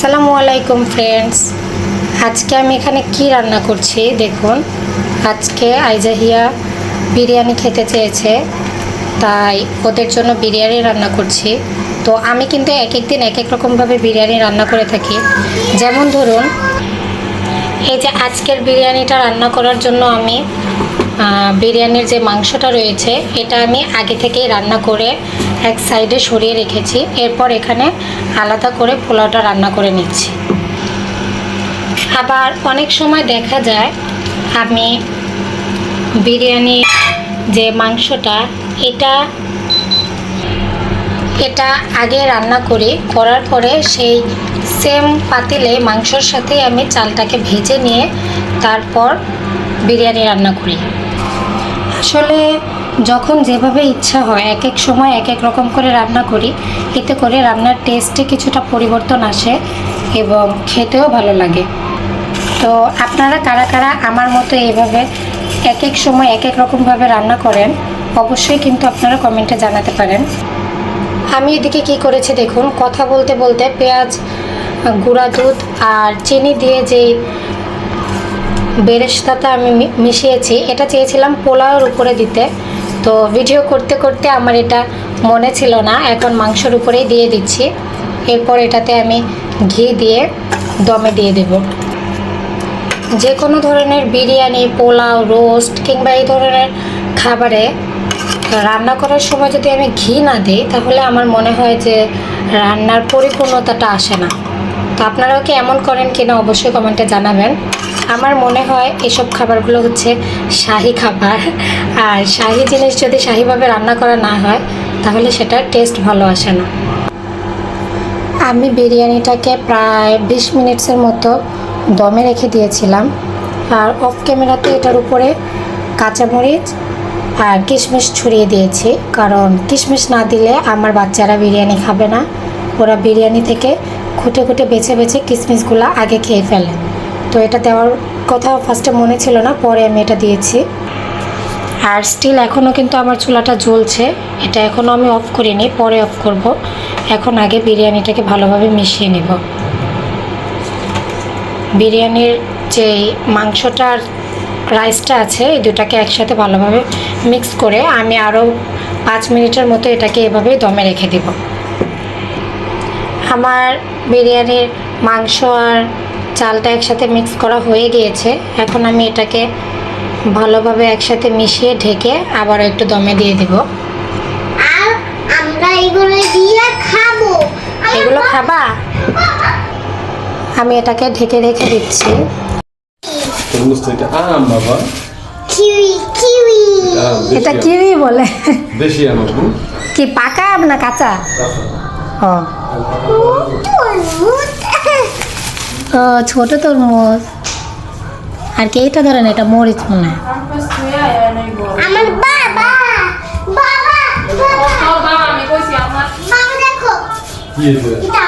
আসসালামু আলাইকুম ফ্রেন্ডস আজকে আমি এখানে কি রান্না করছি দেখুন। আজকে আইজাহিয়া বিরিয়ানি খেতে চেয়েছে, তাই ওদের জন্য বিরিয়ানি রান্না করছি। তো আমি কিন্তু এক এক দিন এক এক রকমভাবে বিরিয়ানি রান্না করে থাকি। যেমন ধরুন, এই যে আজকের বিরিয়ানিটা রান্না করার জন্য আমি বিরিয়ানির যে মাংসটা রয়েছে, এটা আমি আগে থেকেই রান্না করে এক সাইডে সরিয়ে রেখেছি, এরপর এখানে আলাদা করে পোলাওটা রান্না করে নিচ্ছি। আবার অনেক সময় দেখা যায়, আমি বিরিয়ানি যে মাংসটা, এটা এটা আগে রান্না করি, করার পরে সেই সেম পাতিলে মাংসর সাথে আমি চালটাকে ভেজে নিয়ে তারপর বিরিয়ানি রান্না করি। আসলে যখন যেভাবে ইচ্ছা হয়, এক এক সময় এক এক রকম করে রান্না করি। এতে করে রান্নার টেস্টে কিছুটা পরিবর্তন আসে এবং খেতেও ভালো লাগে। তো আপনারা কারা কারা আমার মতো এইভাবে এক এক সময় এক এক রকমভাবে রান্না করেন, অবশ্যই কিন্তু আপনারা কমেন্টে জানাতে পারেন। আমি এদিকে কি করেছি দেখুন, কথা বলতে বলতে পেঁয়াজ, গুঁড়া দুধ আর চিনি দিয়ে যেই বেরেস্তাটা আমি মিশিয়েছি, এটা চেয়েছিলাম পোলাওর উপরে দিতে। তো ভিডিও করতে করতে আমার এটা মনে ছিল না। এখন মাংসর উপরেই দিয়ে দিচ্ছি। এরপর এটাতে আমি ঘি দিয়ে দমে দিয়ে দেব। যে কোনো ধরনের বিরিয়ানি, পোলাও রোস্ট কিংবা এই ধরনের খাবারে রান্না করার সময় যদি আমি ঘি না দিই, তাহলে আমার মনে হয় যে রান্নার পরিপূর্ণতাটা আসে না। তো আপনারাও কি এমন করেন কিনা অবশ্যই কমেন্টে জানাবেন। আমার মনে হয় এসব খাবারগুলো হচ্ছে শাহি খাবার। আর শাহি জিনিস যদি শাহিভাবে রান্না করা না হয়, তাহলে সেটার টেস্ট ভালো আসে না। আমি বিরিয়ানিটাকে প্রায় বিশ মিনিটসের মতো দমে রেখে দিয়েছিলাম। আর অফ ক্যামেরাতে এটার উপরে কাঁচামরিচ আর কিশমিশ ছড়িয়ে দিয়েছি। কারণ কিশমিশ না দিলে আমার বাচ্চারা বিরিয়ানি খাবে না। ওরা বিরিয়ানি থেকে খুঁটে খুঁটে বেছে বেছে কিশমিশগুলো আগে খেয়ে ফেলে। তো এটা দেওয়ার কথা ফার্স্টে মনে ছিল না, পরে আমি এটা দিয়েছি। আর স্টিল এখনও কিন্তু আমার চুলাটা জ্বলছে, এটা এখনও আমি অফ করিনি, পরে অফ করব। এখন আগে বিরিয়ানিটাকে ভালোভাবে মিশিয়ে নেব। বিরিয়ানির যে মাংসটার রাইসটা আছে, এই দুটাকে একসাথে ভালোভাবে মিক্স করে আমি আরও পাঁচ মিনিটের মতো এটাকে এভাবেই দমে রেখে দেব। আমার বিরিয়ানির মাংস আর চালটা একসাথে মিক্স করা হয়ে গিয়েছে এখন আমি এটাকে ভালোভাবে একসাথে মিশিয়ে ঢেকে আবার একটু দমে দিয়ে দেব আর আমরা এগুলো দিয়ে খাব এগুলো খাবা আমি এটাকে ঢেকে রেখে দিচ্ছি এটা আম বাবা কিউই কিউই এটা কিউই বলে দেশি আম কি পাকা আম না কাঁচা ও ও ছোট তরমুজ। আর কে এটা ধরেন এটা মরিচ মনে হয়। আমার বাবা বাবা বাবা। আমি কইছি আমার। বাবা দেখো। কি হয়েছে এটা